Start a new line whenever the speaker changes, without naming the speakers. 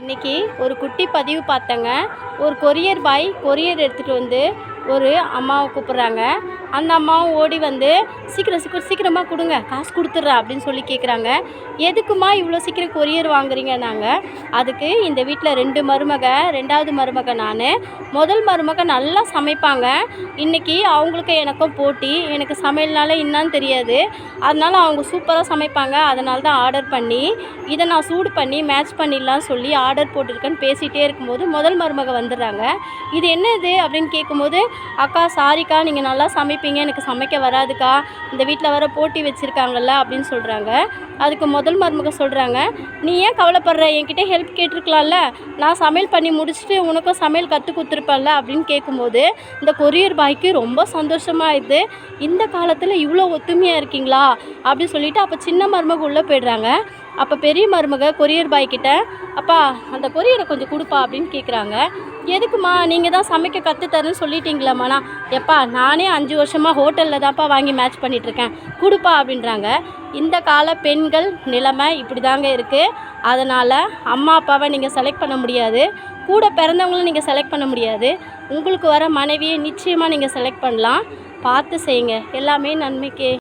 இன்னைக்கு ஒரு குட்டி பதிவு பார்த்தேங்க. ஒரு கொரியர் பாய் கொரியர் எடுத்துகிட்டு வந்து ஒரு அம்மாவை கூப்பிட்றாங்க. அந்த அம்மாவும் ஓடி வந்து சீக்கிரம் சீக்கிரம் சீக்கிரமாக கொடுங்க காசு கொடுத்துட்றேன் அப்படின்னு சொல்லி கேட்குறாங்க எதுக்குமா இவ்வளோ சீக்கிரம் கொரியர் வாங்குறீங்க நாங்கள் அதுக்கு இந்த வீட்டில் ரெண்டு மருமக ரெண்டாவது மருமக நான். முதல் மருமக நல்லா சமைப்பாங்க. இன்றைக்கி அவங்களுக்கு எனக்கும் போட்டி. எனக்கு சமையல்னால என்னான்னு தெரியாது. அதனால் அவங்க சூப்பராக சமைப்பாங்க. அதனால தான் ஆர்டர் பண்ணி இதை நான் சூடு பண்ணி மேட்ச் பண்ணிடலாம் சொல்லி ஆர்டர் போட்டிருக்கேன்னு பேசிகிட்டே இருக்கும்போது முதல் மருமக வந்துடுறாங்க. இது என்னது? அப்படின்னு கேட்கும்போது அக்கா சாரிக்கா நீங்கள் நல்லா சமைப்பீங்க எனக்கு சமைக்க வராதுக்கா இந்த வீட்டில் வர போட்டி வச்சுருக்காங்கல்ல அப்படின்னு சொல்கிறாங்க அதுக்கு முதல் மருமக சொல்கிறாங்க நீ ஏன் கவலைப்படுற? என்கிட்ட ஹெல்ப் கேட்டிருக்கலாம்ல. நான் சமையல் பண்ணி முடிச்சுட்டு உனக்கும் சமையல் கற்றுக் கொடுத்துருப்பேன்ல அப்படின்னு கேட்கும்போது இந்த கொரியர் பாய்க்கு ரொம்ப சந்தோஷமாயிடுது இந்த காலத்தில் இவ்வளோ ஒத்துமையாக இருக்கீங்களா? அப்படின்னு சொல்லிவிட்டு அப்போ சின்ன மருமக உள்ளே போயிடுறாங்க. அப்போ பெரிய மருமக கொரியர் பாய் கிட்ட அப்பா அந்த கொரியரை கொஞ்சம் கொடுப்பா அப்படின்னு கேட்குறாங்க எதுக்குமா நீங்கள் தான் சமைக்க கற்றுத்தரேன்னு சொல்லிட்டீங்களாம்மாண்ணா எப்பா நானே அஞ்சு வருஷமாக ஹோட்டலில் தான்ப்பா வாங்கி மேட்ச் பண்ணிகிட்ருக்கேன் கொடுப்பா அப்படின்றாங்க. இந்த கால பெண்கள் நிலைமை இப்படி தாங்க இருக்குது அதனால் அம்மா அப்பாவை நீங்கள் செலக்ட் பண்ண முடியாது. கூட பிறந்தவங்களும் நீங்கள் செலக்ட் பண்ண முடியாது. உங்களுக்கு வர மனைவியை நிச்சயமாக நீங்கள் செலக்ட் பண்ணலாம். பார்த்து செய்யுங்க. எல்லாமே நன்மைக்கே.